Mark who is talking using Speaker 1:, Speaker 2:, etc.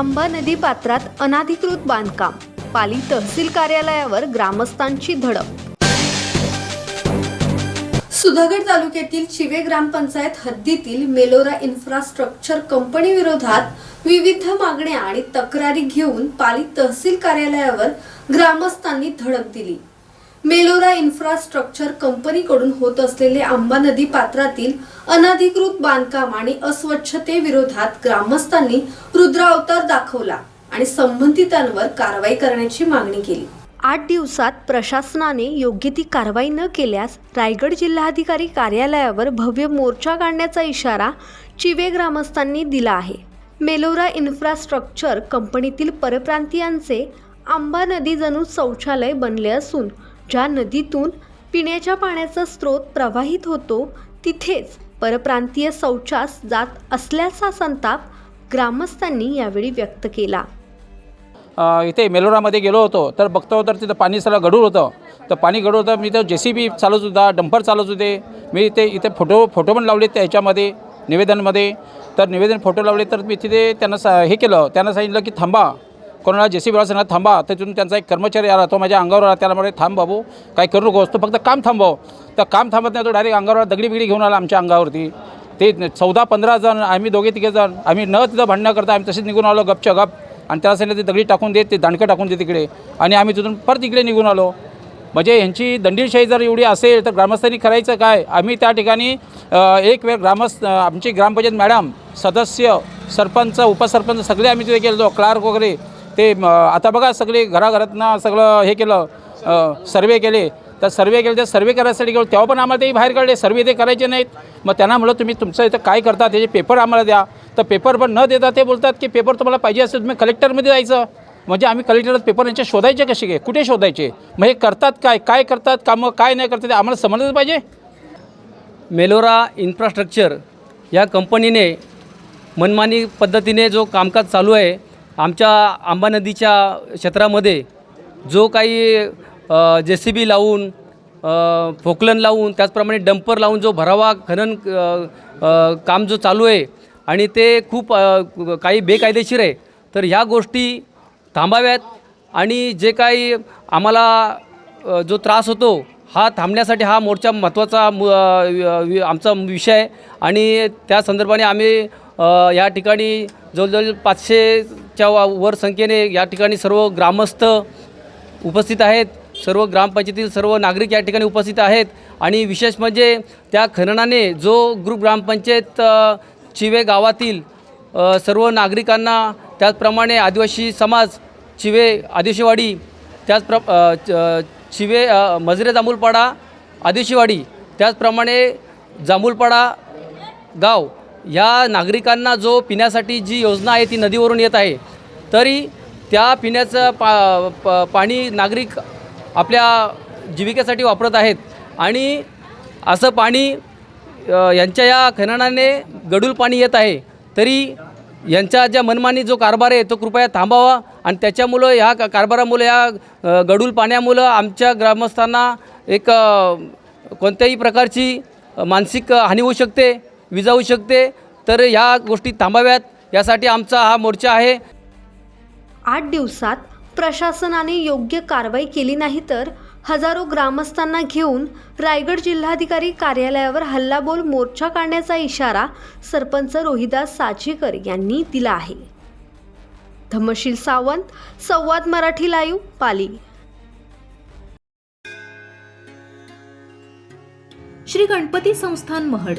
Speaker 1: आंबा नदी पात्रात अनाधिकृत बांधकाम. पाली तहसील कार्यालयावर ग्रामस्थांची धडक. सुधागड तालुक्यातील चिवे ग्रामपंचायत हद्दीतील मेलोरा इन्फ्रास्ट्रक्चर कंपनी विरोधात विविध मागण्या आणि तक्रारी घेऊन पाली तहसील कार्यालयावर ग्रामस्थांनी धडक दिली. मेलोरा इन्फ्रास्ट्रक्चर कंपनीकडून होत असलेले आंबा नदी पात्रातील अनधिकृत बांधकाम आणि अस्वच्छतेविरोधात ग्रामस्थांनी रुद्रावतार दाखवला आणि संबंधितांवर कारवाई करण्याची मागणी केली. आठ दिवसात प्रशासनाने योग्य ती कारवाई न केल्यास रायगड जिल्हाधिकारी कार्यालयावर भव्य मोर्चा काढण्याचा इशारा चिवे ग्रामस्थांनी दिला आहे. मेलोरा इन्फ्रास्ट्रक्चर कंपनीतील परप्रांतीयांचे आंबा नदी जणू शौचालय बनले असून ज्या नदीतून पिण्याच्या पाण्याचा स्रोत प्रवाहित होतो तिथेच परप्रांतीय शौचास जात असल्याचा संताप ग्रामस्थांनी यावेळी व्यक्त केला.
Speaker 2: इथे मेलोरामध्ये गेलो होतो तर बघतो तर तिथं पाणी सगळं गडूळ होतं. तर पाणी गडूळ होतं मी तर जे सी बी चालत होता डंपर चालत होते. मी ते इथे फोटो फोटो पण लावले त्या ह्याच्यामध्ये निवेदनमध्ये. तर निवेदन फोटो लावले तर मी तिथे त्यांना सा हे केलं त्यांना सांगितलं की थांबा. कोणाला जे सी बीला सांगितलं थांबा तिथून त्यांचा एक कर्मचारी आला तो माझ्या अंगावर आला त्याला म्हणजे थांब बाबू काय करू नकोस तो फक्त काम थांबव. तर काम थांबत नाही तो डायरेक्ट अंगावर दगडी बिगडी घेऊन आला आमच्या अंगावरती. ते चौदा पंधरा जण आम्ही दोघे तिघे जण आम्ही न तिथं भांडणं करता आम्ही तसेच निघून आलो गपच्या गप. आणि त्याला सांगितलं ते दगडी टाकून दे ते दांडकं टाकून दे तिकडे. आणि आम्ही तिथून परत इकडे निघून आलो. म्हणजे यांची दंडीशाही जर एवढी असेल तर ग्रामस्थांनी करायचं काय? आम्ही त्या ठिकाणी एक वेळ ग्रामस्थ आमची ग्रामपंचायत मॅडम सदस्य सरपंच उपसरपंच सगळे आम्ही तिथे गेलो क्लार्क वगैरे ते आता बघा सगळे घराघरातनं सगळं हे केलं सर्वे केले. तर सर्वे केले तर सर्वे करायसाठी गेलो तेव्हा पण आम्हाला तेही बाहेर काढले सर्वे ते करायचे नाहीत. मग त्यांना म्हणलं तुम्ही तुमचं इथं काय करता? त्याचे पेपर आम्हाला द्या. तर पेपर पण न देता ते बोलतात की पेपर तुम्हाला पाहिजे असेल तुम्ही कलेक्टरमध्ये जायचं. म्हणजे आम्ही कलेक्टर पेपर यांचे शोधायचे कसे काय कुठे शोधायचे? मग हे करतात काय? काय करतात? कामं काय नाही करतात? ते आम्हाला समजलं पाहिजे?
Speaker 3: मेलोरा इन्फ्रास्ट्रक्चर या कंपनीने मनमानी पद्धतीने जो कामकाज चालू आहे आमच्या आंबा नदीच्या क्षेत्रामध्ये जो काही जे सी बी लावून फोकलन लावून त्याचप्रमाणे डंपर लावून जो भरावा खनन काम जो चालू आहे आणि ते खूप काही बेकायदेशीर आहे तर ह्या गोष्टी थांबाव्यात आणि जे काही आम्हाला जो त्रास होतो हा थांबण्यासाठी हा मोर्चा महत्त्वाचा वि- आमचा विषय आहे. आणि त्या संदर्भाने आम्ही या ठिकाणी जवळजवळ पाचशे वा- वर संख्येने या ठिकाणी सर्व ग्रामस्थ उपस्थित आहेत. सर्व ग्रामपंचायतीतील सर्व नागरिक या ठिकाणी उपस्थित आहेत. आणि विशेष म्हणजे त्या खननाने जो ग्रुप ग्रामपंचायत चिवे गावातील सर्व नागरिकांना त्याचप्रमाणे आदिवासी समाज चिवे आदिवासीवाडी त्याचप्र च- चिवे मजरे जांभूलपाडा आदिवासीवाडी त्याचप्रमाणे जांभूलपाडा गाव या नागरिकांना जो पिण्यासाठी जी योजना आहे ती नदीवरून येत आहे तरी त्या पिण्याचं पा प- पाणी नागरिक आपल्या जीविकेसाठी वापरत आहेत. आणि असं पाणी यांच्या या खननाने गडूल पाणी येत आहे तरी यांच्या ज्या मनमानी जो कारभार आहे तो कृपया थांबावा आणि त्याच्यामुळं ह्या का- कारभारामुळे या गडूल पाण्यामुळं आमच्या ग्रामस्थांना एक कोणत्याही प्रकारची मानसिक हानी होऊ शकते. विजा होऊ शकते. तर ह्या गोष्टी थांबाव्यात. यासाठी आमचा हा मोर्चा आहे.
Speaker 1: आठ दिवसात प्रशासनाने योग्य कारवाई केली नाही तर हजारो ग्रामस्थांना घेऊन रायगड जिल्हाधिकारी कार्यालयावर हल्लाबोल मोर्चा काढण्याचा इशारा सरपंच रोहिदास साचीकर यांनी दिला आहे. धम्मशील सावंत संवाद मराठी लाईव्ह पाली.
Speaker 4: श्री गणपती संस्थान महड.